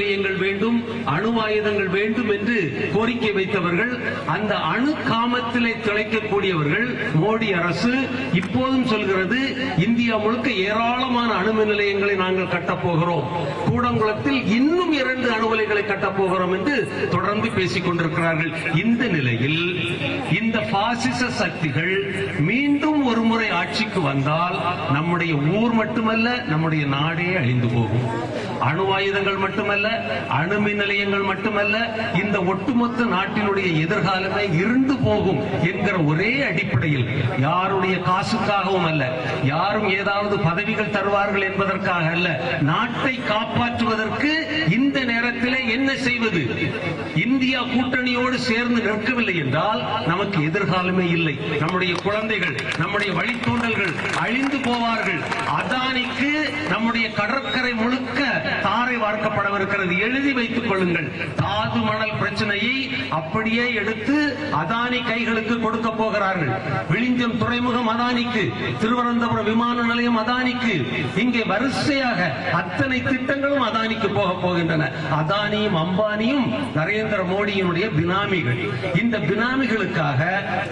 நிலையங்கள் வேண்டும் அணு ஆயுதங்கள் வேண்டும் என்று கோரிக்கை வைத்தவர்கள் அந்த அணு காமத்திலே திளைக்கக்கூடியவர்கள் மோடி அரசு இப்போதும் சொல்கிறது இந்தியா முழுக்க ஏராளமான அணுமின் நிலையங்களை நாங்கள் கட்டப்போகிறோம் கூடங்குளத்தில் இன்னும் இரண்டு அணுவலைகளை கட்டப்போகிறோம் என்று தொடர்ந்து பேசிக் கொண்டிருக்கிறார்கள். இந்த நிலையில் இந்த பாசிச சக்திகள் மீண்டும் ஒரு முறை ஆட்சிக்கு வந்தால் நம்முடைய ஊர் மட்டுமல்ல நம்முடைய நாடே அழிந்து போகும். அணு ஆயுதங்கள் மட்டுமல்ல அணுமின் நிலையங்கள் மட்டுமல்ல இந்த ஒட்டுமொத்த நாட்டினுடைய எதிர்காலமே இருண்டு போகும் என்கிற ஒரே அடிப்படையில் யாருடைய காசுக்காகவும் அல்ல யாரும் ஏதாவது பதவிகள் தருவார்கள் என்பதற்காக அல்ல நாட்டை காப்பாற்றுவதற்கு என்ன செய்வது? இந்தியா கூட்டணியோடு சேர்ந்து நிற்கவில்லை என்றால் நமக்கு எதிர்காலமே இல்லை. நம்முடைய குழந்தைகள் நம்முடைய வழித்தோன்றல்கள் அழிந்து போவார்கள். அதானிக்கு நம்முடைய கடற்கரை முழுக்க தாரை வார்க்கப்படவிருக்கிறது. எழுதி வைத்துக் கொள்ளுங்கள். தாது மணல் பிரச்சனையை அப்படியே எடுத்து அதானி கைகளுக்கு கொடுக்க போகிறார்கள். விழிஞ்சம் துறைமுகம் அதானிக்கு திருவனந்தபுரம் விமான நிலையம் அதானிக்கு இங்கே வரிசையாக அத்தனை திட்டங்களும் அதானிக்கு போக போகின்றன. அதானியும் அம்பானியும் நரேந்திர மோடியினுடைய பினாமிகள். இந்த பினாமிகளுக்காக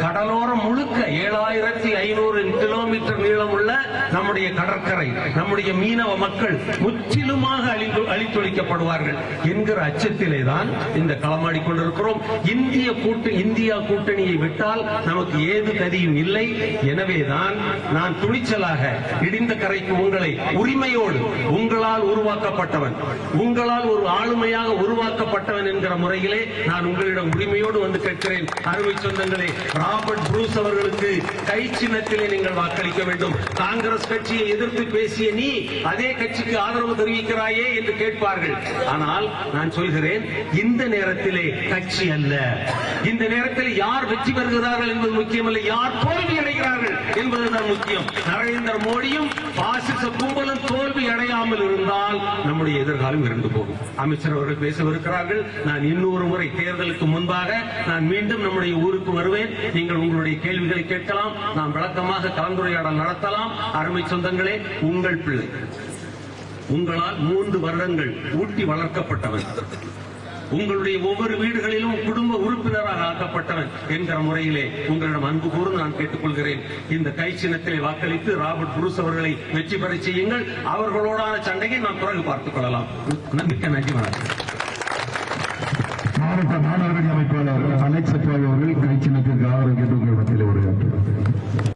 கடலோரம் முழுக்க ஏழாயிரத்தி ஐநூறு கிலோமீட்டர் நீளமுள்ள நம்முடைய கடற்கரை நம்முடைய மீனவ மக்கள் முற்றிலுமாக அழிந்து அழித்தொழிக்கப்படுவார்கள் என்கிற அச்சத்திலே தான் இந்த களமாடி கொண்டிருக்கிறோம். இந்திய கூட்டு இந்தியா கூட்டணியை விட்டால் நமக்கு ஏது கதியும் இல்லை. எனவேதான் நான் துணிச்சலாக இடிந்த கரைக்கு உங்களை உரிமையோடு உங்களால் உருவாக்கப்பட்டவன் உங்களால் ஒரு ஆளுமையாக உருவாக்கப்பட்டவன் என்கிற முறையிலே நான் உங்களிடம் உரிமையோடு வந்து கேட்கிறேன். அறுவை சொந்தங்களே ராபர்ட் ப்ரூஸ் அவர்களுக்கு கை சின்னத்திலே நீங்கள் வாக்களிக்க வேண்டும். காங்கிரஸ் கட்சியை எதிர்த்து பேசிய நீ அதே கட்சிக்கு ஆதரவு தெரிவிக்கிறாயே என்று கேட்பார்கள். ஆனால் நான் சொல்கிறேன் இந்த நேரத்திலே கட்சி அல்ல. இந்த நேரத்தில் யார் வெற்றி பெறுகிறார்கள் என்பது முக்கியமல்ல. யார் தோல்வி அடைகிறார்கள் என்பதுதான் முக்கியம். நரேந்திர மோடியும் பாசிச கும்பலும் தோல்வி அடையாமல் இருந்தால் நம்முடைய எதிர்காலம் இருந்து போகும். அமைச்சர் அவர்கள் பேசவிருக்கிறார்கள் நான் இன்னொரு முறை தேர்தலுக்கு முன்பாக நான் மீண்டும் நம்முடைய ஊருக்கு வருவேன். நீங்கள் உங்களுடைய கேள்விகளை கேட்கலாம். நான் விளக்கமாக கலந்துரையாடல் நடத்தலாம். அருமை சொந்தங்களே உங்கள் பிள்ளை. உங்களால் மூன்று வருடங்கள் ஊட்டி வளர்க்கப்பட்டவன். உங்களுடைய ஒவ்வொரு வீடுகளிலும் குடும்ப உறுப்பினராக ஆக்கப்பட்டவன் என்கிற முறையிலே உங்களிடம் அன்பு கூர்ந்து நான் கேட்டுக்கொள்கிறேன். இந்த கை சின்னத்திலே வாக்களித்து ராபர்ட் புருஸ் அவர்களை வெற்றி பெற செய்யுங்கள். அவர்களோடான சண்டையை நாம் பிறகு பார்த்துக் கொள்ளலாம். மிக்க நன்றி வணக்கம். மாவட்ட மாணவர்கள் அமைப்பாளர் அலெக்ஸ் அவர்கள் கை சின்னத்திற்கு ஆதரவு கேட்டு உங்கள் மத்தியில் உரையாற்றுகிறார்